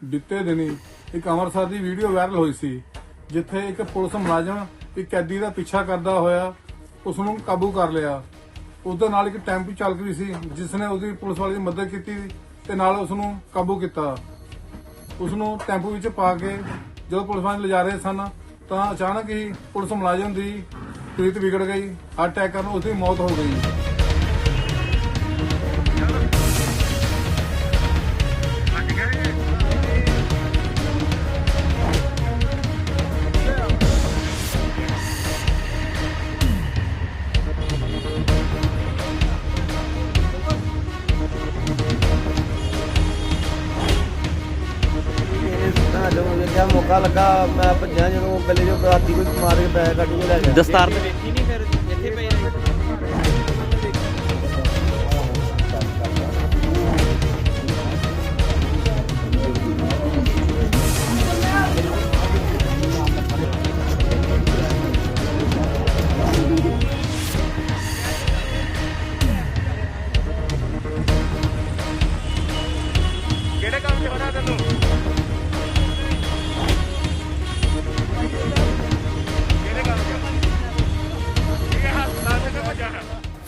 ਬੀਤੇ ਦਿਨੀ ਇੱਕ ਅੰਮ੍ਰਿਤਸਰ ਦੀ ਵੀਡੀਓ ਵਾਇਰਲ ਹੋਈ ਸੀ, ਜਿੱਥੇ ਇੱਕ ਪੁਲਿਸ ਮੁਲਾਜ਼ਮ ਇੱਕ ਕੈਦੀ ਦਾ ਪਿੱਛਾ ਕਰਦਾ ਹੋਇਆ ਉਸ ਨੂੰ ਕਾਬੂ ਕਰ ਲਿਆ। ਉਸ ਦੇ ਨਾਲ ਇੱਕ ਟੈਂਪੂ ਚਾਲਕ ਵੀ ਸੀ ਜਿਸ ਨੇ ਉਹਦੀ ਪੁਲਿਸ ਵਾਲੇ ਦੀ ਮਦਦ ਕੀਤੀ ਤੇ ਨਾਲ ਉਸ ਨੂੰ ਕਾਬੂ ਕੀਤਾ। ਉਸ ਨੂੰ ਟੈਂਪੂ ਵਿੱਚ ਪਾ ਕੇ ਜਦੋਂ ਪੁਲਿਸ ਵਾਲੇ ਲਿਜਾ ਰਹੇ ਸਨ, ਤਾਂ ਅਚਾਨਕ ਹੀ ਪੁਲਿਸ ਮੁਲਾਜ਼ਮ ਦੀ ਪ੍ਰੀਤ ਵਿਗੜ ਗਈ। ਹਾਰਟ ਅਟੈਕ ਕਾਰਨ ਉਸ ਦੀ ਮੌਤ ਹੋ ਗਈ। ਮੌਕਾ ਲੱਗਾ ਮੈਂ ਭੱਜਿਆ ਜਦੋਂ ਗੱਲੇ ਜੋ ਰਾਤੀ ਕੋਈ ਮਾਰ ਕੇ ਪੈਸੇ ਕੱਢ ਕੇ ਲੈ ਗਿਆ। ਦਸਤਾਰ ਤੇ ਵੇਖੀ ਨਹੀਂ ਫਿਰ।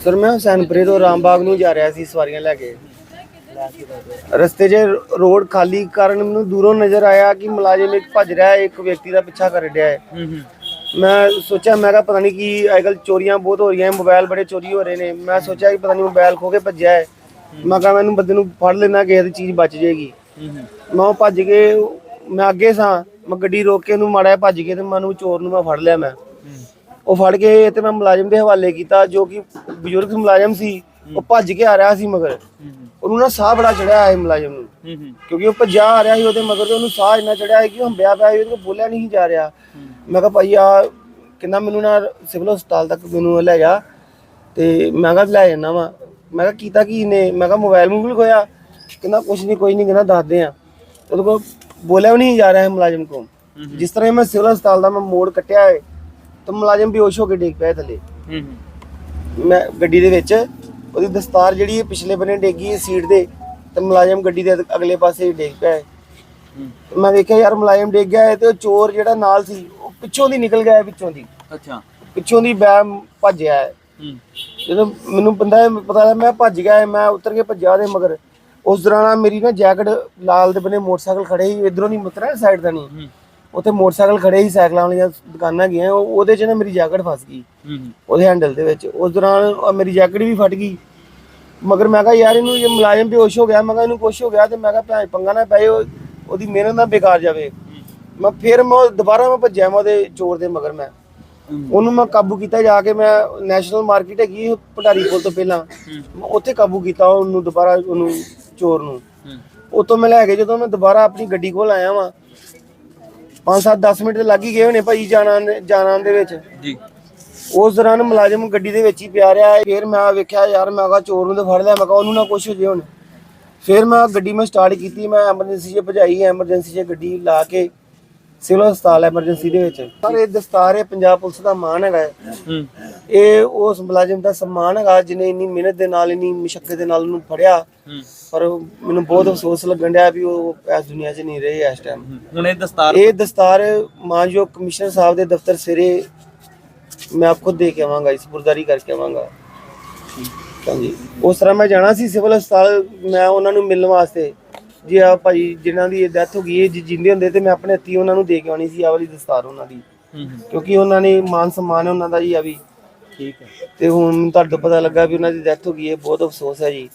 ਸਰ ਮੈਂ ਹੁਸੈਨਪੁਰੇ ਤੋਂ ਰਾਮਬਾਗ ਨੂੰ ਜਾ ਰਿਹਾ ਸੀ ਸਵਾਰੀਆਂ ਲੈ ਕੇ। ਰਸਤੇ 'ਚ ਰੋਡ ਖਾਲੀ ਕਾਰਨ ਮੈਨੂੰ ਦੂਰੋਂ ਨਜ਼ਰ ਆਇਆ ਕਿ ਮੁਲਾਜ਼ਮ ਇੱਕ ਭੱਜ ਰਿਹਾ ਹੈ ਇੱਕ ਵਿਅਕਤੀ ਦਾ ਪਿੱਛਾ ਕਰ ਰਿਹਾ ਹੈ। ਮੈਂ ਸੋਚਿਆ ਮੈਂ ਕਿਹਾ ਪਤਾ ਨਹੀਂ ਕੀ ਅੱਜਕੱਲ ਚੋਰੀਆਂ ਬਹੁਤ ਹੋ ਰਹੀਆਂ ਮੋਬਾਈਲ ਬੜੇ ਚੋਰੀ ਹੋ ਰਹੇ ਨੇ। ਮੈਂ ਸੋਚਿਆ ਕਿ ਪਤਾ ਨਹੀਂ ਮੋਬਾਈਲ ਖੋ ਕੇ ਭੱਜਿਆ ਹੈ। ਮੈਂ ਕਿਹਾ ਮੈਨੂੰ ਬੰਦੇ ਨੂੰ ਫੜ ਲੈਣਾ ਕਿਸੇ ਦੀ ਚੀਜ਼ ਬਚ ਜਾਏਗੀ। ਮੈਂ ਉਹ ਭੱਜ ਕੇ ਮੈਂ ਅੱਗੇ ਸਾਂ ਮੈਂ ਗੱਡੀ ਰੋਕ ਕੇ ਉਹਨੂੰ ਮਾੜਾ ਭੱਜ ਕੇ ਤੇ ਮੈਂ ਉਹਨੂੰ ਚੋਰ ਨੂੰ ਮੈਂ ਫੜ ਲਿਆ ਮੈਂ। ਉਹ ਫੜ ਕੇ ਤੇ ਮੈਂ ਮੁਲਾਜ਼ਮ ਦੇ ਹਵਾਲੇ ਕੀਤਾ ਜੋ ਕਿ ਬਜ਼ੁਰਗ ਮੁਲਾਜ਼ਮ ਸੀ ਉਹ ਭੱਜ ਕੇ ਆ ਰਿਹਾ ਸੀ ਮਗਰ। ਉਹਨੂੰ ਨਾ ਸਾਹ ਬੜਾ ਚੜਿਆ ਹੈ ਮੁਲਾਜ਼ਮ ਨੂੰ। ਕਿਉਂਕਿ ਉਹ ਭੱਜਾ ਆ ਰਿਹਾ ਸੀ ਉਹਦੇ ਮਗਰ ਤੇ ਉਹਨੂੰ ਸਾਹ ਇੰਨਾ ਚੜਿਆ ਹੈ ਕਿ ਉਹ ਹੰਬਿਆ ਪਿਆ ਸੀ ਕੋਲ ਬੋਲਿਆ ਨਹੀਂ ਜਾ ਰਿਹਾ। ਮੈਂ ਕਿਹਾ ਭਾਈ ਆ ਕਹਿੰਦਾ ਮੈਨੂੰ ਨਾ ਸਿਵਲ ਹਸਪਤਾਲ ਤੱਕ ਮੈਨੂੰ ਲੈ ਜਾ ਤੇ ਮੈਂ ਕਿਹਾ ਲੈ ਜਾਣਾ ਵਾ। ਮੈਂ ਕਿਹਾ ਕੀਤਾ ਕੀ ਨੇ ਮੈਂ ਕਿਹਾ ਮੋਬਾਈਲ ਮੂਬਲ ਖੋਇਆ। ਕਹਿੰਦਾ ਕੁਛ ਨਹੀਂ ਕੋਈ ਨਹੀਂ ਕਹਿੰਦਾ ਦੱਸਦੇ ਆ। ਉਹਦੇ ਕੋਲ ਬੋਲਿਆ ਵੀ ਨਹੀਂ ਜਾ ਰਿਹਾ ਹੈ ਮੁਲਾਜ਼ਮ ਕੋਲ। ਜਿਸ ਤਰ੍ਹਾਂ ਮੈਂ ਸਿਵਲ ਹਸਪਤਾਲ ਦਾ ਮੈਂ ਮੋੜ ਕੱਟਿਆ ਹੈ ਤਾਂ ਮੁਲਾਜ਼ਮ ਬੇਹੋਸ਼ ਹੋ ਕੇ ਡਿੱਗ ਪਿਆ ਥੱਲੇ। ਹੂੰ ਮੈਂ ਗੱਡੀ ਦੇ ਵਿੱਚ ਉਹਦੀ ਦਸਤਾਰ ਜਿਹੜੀ ਹੈ ਪਿਛਲੇ ਬੰਨੇ ਡੇਗੀ ਸੀਟ ਦੇ ਤੇ ਮੁਲਾਜ਼ਮ ਗੱਡੀ ਦੇ ਅਗਲੇ ਪਾਸੇ ਡਿੱਗ ਪਿਆ। ਹੈ। ਮੈਂ ਵੇਖਿਆ ਯਾਰ ਮੁਲਾਜ਼ਮ ਡਿੱਗ ਗਿਆ ਹੈ ਤੇ ਉਹ ਚੋਰ ਜਿਹੜਾ ਨਾਲ ਸੀ ਉਹ ਪਿੱਛੋਂ ਦੀ ਨਿਕਲ ਗਿਆ ਹੈ ਪਿੱਛੋਂ ਦੀ। ਅੱਛਾ। ਪਿੱਛੋਂ ਦੀ ਬੈ ਭੱਜਿਆ ਹੈ। ਹੂੰ। ਜਦੋਂ ਮੈਨੂੰ ਬੰਦਾ ਇਹ ਪਤਾ ਲੱਗਾ ਮੈਂ ਭੱਜ ਗਿਆ ਹੈ, ਮੈਂ ਉਤਰ ਕੇ ਭੱਜਿਆ ਦੇ ਮਗਰ। ਉਸ ਦੌਰਾਨ ਮੇਰੀ ਨਾ ਜੈਕਟ ਲਾਲ ਦੇ ਬੰਨੇ ਮੋਟਰਸਾਈਕਲ ਖੜੇ ਸੀ ਇਧਰੋਂ ਨਹੀਂ ਮੁਤਰਾ ਸਾਈਡ ਦਾ ਨਹੀਂ। ਹੂੰ। ਉੱਥੇ ਮੋਟਰਸਾਈਕਲ ਖੜੇ ਸੀ ਸਾਈਕਲਾਂ ਵਾਲੀਆਂ ਦੁਕਾਨਾਂ ਗਈਆਂ ਉਹ- ਉਹਦੇ 'ਚ ਨਾ ਮੇਰੀ ਜੈਕਟ ਫਸ ਗਈ। ਹੂੰ ਹੂੰ। ਉਹਦੇ ਹੈਂਡਲ ਦੇ ਵਿੱਚ। ਉਸ ਦੌਰਾਨ ਮੇਰੀ ਜੈਕਟ ਵੀ ਫਟ ਗਈ। ਮਗਰ ਮੈਂ ਕਿਹਾ ਯਾਰ ਇਹਨੂੰ ਇਹ ਮੁਲਾਜ਼ਮ ਬੇਹੋਸ਼ ਹੋ ਗਿਆ ਮੈਂ ਕਿਹਾ ਇਹਨੂੰ ਕੁਛ ਹੋ ਗਿਆ ਤੇ ਮੈਂ ਕਿਹਾ ਭੈਣ ਪੰਗਾ ਨਾ ਪਏ ਉਹ- ਉਹਦੀ ਮਿਹਨਤ ਨਾ ਬੇਕਾਰ ਜਾਵੇ। ਮੈਂ ਫਿਰ ਮੈਂ ਉਹ ਦੁਬਾਰਾ ਮੈਂ ਭੱਜਿਆ ਮੈਂ ਉਹਦੇ ਚੋਰ ਦੇ ਮਗਰ ਮੈਂ। ਉਹਨੂੰ ਮੈਂ ਕਾਬੂ ਕੀਤਾ ਜਾ ਕੇ ਮੈਂ ਨੈਸ਼ਨਲ ਮਾਰਕੀਟ ਹੈਗੀ ਪਟਾਰੀ ਪੁਲ ਤੋਂ ਪਹਿਲਾਂ। ਮੈਂ ਉੱਥੇ ਕਾਬੂ ਕੀਤਾ ਉਹਨੂੰ ਦੁਬਾਰਾ ਉਹਨੂੰ ਚੋਰ ਨੂੰ। ਹੂੰ। ਉਤੋਂ ਮੈਂ ਲੈ ਕੇ ਜਦੋਂ ਮੈਂ ਦੁਬਾਰਾ ਆਪਣੀ ਗੱਡੀ ਕੋਲ ਆਇਆ ਵਾਂ 5-7 10 ਮਿੰਟ ਲੱਗ ਹੀ ਗਏ ਹੋਣੇ ਭਾਈ ਜਾਣਾ ਜਾਣਾ ਦੇ ਵਿੱਚ। ਜੀ। ਉਸ ਦੌਰਾਨ ਮੁਲਾਜ਼ਮ ਗੱਡੀ ਦੇ ਵਿੱਚ ਹੀ ਪਿਆ ਰਿਹਾ ਫਿਰ ਮੈਂ ਵੇਖਿਆ ਯਾਰ ਮੈਂ ਕਿਹਾ ਚੋਰ ਨੂੰ ਤੇ ਫੜ ਲਿਆ ਮੈਂ ਕਿਹਾ ਉਹਨੂੰ ਨਾ ਕੁਛ ਹੋ ਜੇ ਹੁਣ। ਫਿਰ ਮੈਂ ਗੱਡੀ ਮੈਂ ਸਟਾਰਟ ਕੀਤੀ ਮੈਂ ਐਮਰਜੈਂਸੀ 'ਚ ਭਜਾਈ ਐਮਰਜੈਂਸੀ 'ਚ ਗੱਡੀ ਲਾ ਕੇ ਸਿਵਲ ਹਸਪਤਾਲ ਐਮਰਜੈਂਸੀ ਦੇ ਵਿੱਚ। ਸਰ ਇਹ ਦਸਤਾਰ ਹੈ ਪੰਜਾਬ ਪੁਲਿਸ ਦਾ ਮਾਣ ਹੈਗਾ ਹੈ। ਇਹ ਉਸ ਮੁਲਾਜ਼ਮ ਦਾ ਸਨਮਾਨ ਹੈਗਾ ਜਿਹਨੇ ਇੰਨੀ ਮਿਹਨਤ ਦੇ ਨਾਲ ਇੰਨੀ ਮੁਸ਼ਕਲ ਦੇ ਨਾਲ ਉਹਨੂੰ ਫੜਿਆ। ਹੂੰ। ਪਰ ਮੈਨੂੰ ਬਹੁਤ ਅਫਸੋਸ ਲੱਗਣ ਡਿਆ ਵੀ ਉਹ ਇਸ ਦੁਨੀਆ 'ਚ ਨਹੀਂ ਰਹੇ ਇਸ ਟਾਈਮ ਹੁਣ ਇਹ ਦਸਤਾਰ ਇਹ ਦਸਤਾਰ ਮਾਨਯੋਗ ਕਮਿਸ਼ਨਰ ਸਾਹਿਬ ਦੇ ਦਫ਼ਤਰ ਸਿਰੇ ਮੈਂ ਆਪ ਖੁਦ ਦੇ ਕੇ ਆਵਾਂਗਾ ਇਸ ਸਪੁਰਦਾਰੀ ਕਰਕੇ ਆਵਾਂਗਾ। ਹਾਂਜੀ। ਉਸ ਤਰ੍ਹਾਂ ਮੈਂ ਜਾਣਾ ਸੀ ਸਿਵਲ ਹਸਪਤਾਲ ਮੈਂ ਉਹਨਾਂ ਨੂੰ ਮਿਲਣ ਵਾਸਤੇ। ਜੀ ਆ ਭਾਈ ਜਿਨ੍ਹਾਂ ਦੀ ਡੈਥ ਹੋ ਗਈ ਹੈ ਜੇ ਜਿੰਦੇ ਹੁੰਦੇ ਤੇ ਮੈਂ ਆਪਣੇ ਹੱਥੀਂ ਉਹਨਾਂ ਨੂੰ ਦੇ ਕੇ ਆਉਣੀ ਸੀ ਆ ਵਾਲੀ ਦਸਤਾਰ ਉਹਨਾਂ ਦੀ। ਕਿਉਂਕਿ ਉਹਨਾਂ ਨੇ ਮਾਨ ਸਨਮਾਨ ਹੈ ਉਹਨਾਂ ਦਾ ਜੀ ਆ ਵੀ। ਠੀਕ ਹੈ। ਤੇ ਹੁਣ ਮੈਨੂੰ ਤੁਹਾਡੇ ਤੋਂ ਪਤਾ ਲੱਗਾ ਵੀ ਉਹਨਾਂ ਦੀ ਡੈਥ ਹੋ ਗਈ ਹੈ ਬਹੁਤ ਅਫਸੋਸ ਹੈ ਜੀ।